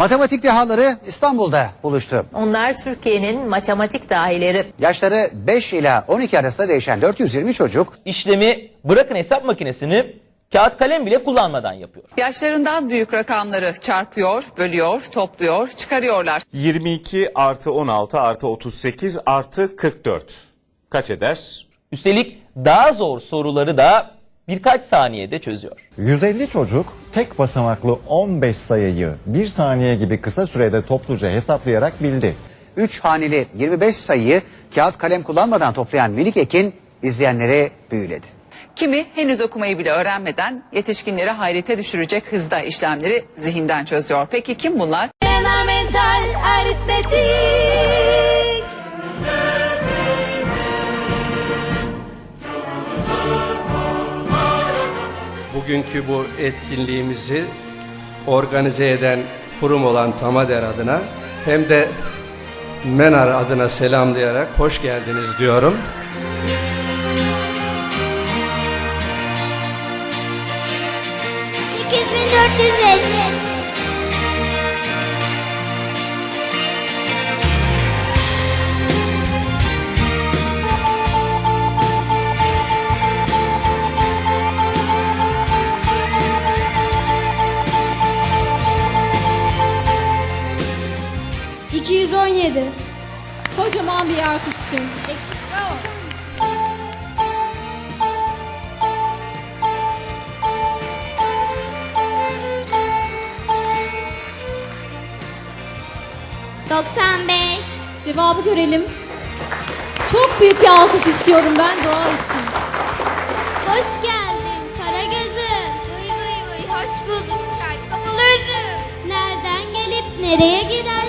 Matematik dehaları İstanbul'da buluştu. Onlar Türkiye'nin matematik dahileri. Yaşları 5 ila 12 arasında değişen 420 çocuk işlemi bırakın hesap makinesini kağıt kalem bile kullanmadan yapıyor. Yaşlarından büyük rakamları çarpıyor, bölüyor, topluyor, çıkarıyorlar. 22 artı 16 artı 38 artı 44. Kaç eder? Üstelik daha zor soruları da birkaç saniyede çözüyor. 150 çocuk tek basamaklı 15 sayıyı 1 saniye gibi kısa sürede topluca hesaplayarak bildi. 3 haneli 25 sayıyı kağıt kalem kullanmadan toplayan minik Ekin izleyenleri büyüledi. Kimi henüz okumayı bile öğrenmeden yetişkinleri hayrete düşürecek hızda işlemleri zihinden çözüyor. Peki kim bunlar? Fundamental aritmetik. Bugünkü bu etkinliğimizi organize eden kurum olan Tamader adına hem de Menar adına selamlayarak hoş geldiniz diyorum. 217. Kocaman bir alkış için. Bravo. Cevabı görelim. Çok büyük bir alkış istiyorum ben doğa için. Hoş geldin kara gözüm. Vıy vıy vıy hoş bulduk kapalı üzüm. Nereden gelip nereye gider?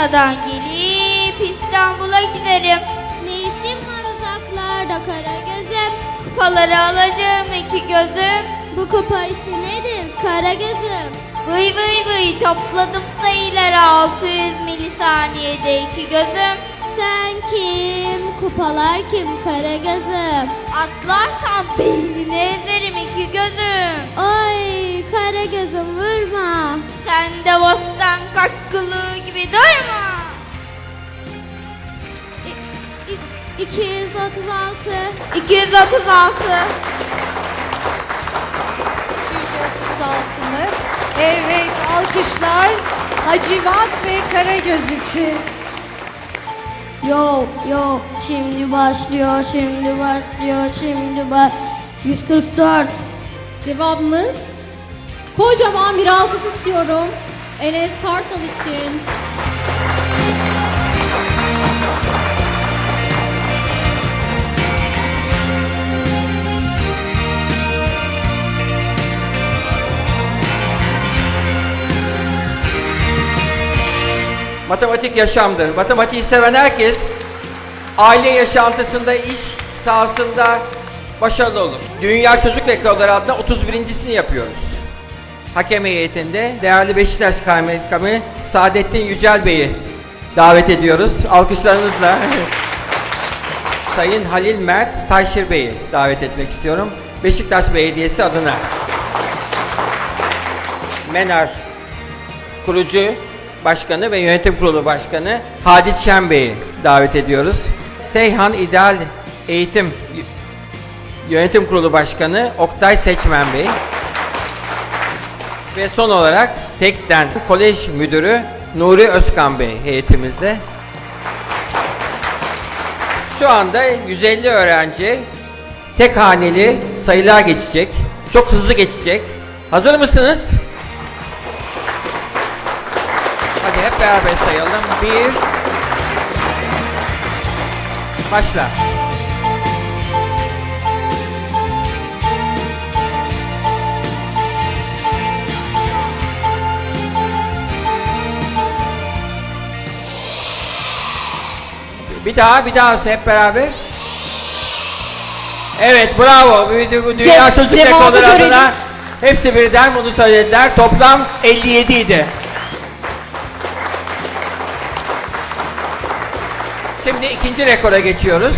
Adana'dan gelip İstanbul'a giderim. Ne işin var uzaklarda Karagöz'üm? Kupaları alacağım iki gözüm. Bu kupa işi nedir Karagöz'üm? Vıy vıy vıy topladım sayıları 600 milisaniyede iki gözüm. Sen kim? Kupalar kim Karagöz'üm? Atlarsan beynini ezerim iki gözüm. 236 236 236 mı? Evet alkışlar Hacivat ve Karagöz için. Yo yo şimdi başlıyor şimdi başlıyor şimdi baş 144 Cevabımız kocaman bir alkış istiyorum. Enes Kartal için. Matematik yaşamdır. Matematiği seven herkes aile yaşantısında, iş sahasında başarılı olur. Dünya Çocuk Rekorları adına 31.sini yapıyoruz. Hakem heyetinde değerli Beşiktaş Kaymakamı Saadettin Yücel Bey'i davet ediyoruz. Alkışlarınızla. Sayın Halil Mert Taşir Bey'i davet etmek istiyorum. Beşiktaş Belediyesi adına. Menar kurucu başkanı ve yönetim kurulu başkanı Hadit Şen Bey'i davet ediyoruz. Seyhan İdeal Eğitim Yönetim Kurulu Başkanı Oktay Seçmen Bey. Ve son olarak Tekden Kolej Müdürü Nuri Özkan Bey heyetimizde. Şu anda 150 öğrenci tek haneli sayılar geçecek. Çok hızlı geçecek. Hazır mısınız? Hadi hep beraber sayalım. Bir. Başla. Bir daha, bir daha hep beraber. Evet, bravo. Dünya Ce- Çocuk Rekorları adına hepsi birden bunu söylediler. Toplam 57 idi. Şimdi ikinci rekora geçiyoruz.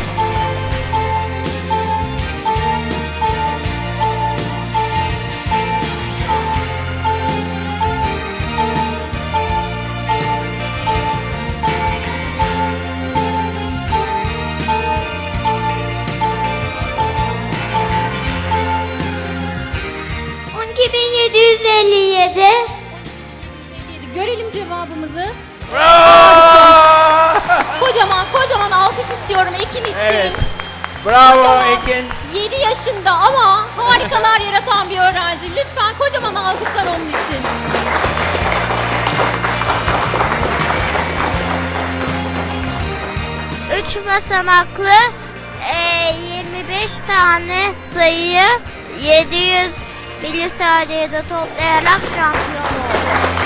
Görelim cevabımızı. Bravo! Kocaman kocaman alkış istiyorum Ekin için. Evet. Bravo Kocaman. Ekin. 7 yaşında ama harikalar yaratan bir öğrenci. Lütfen kocaman alkışlar onun için. Üç basamaklı e, 25 tane sayıyı 700 milisaniyede toplayarak şampiyon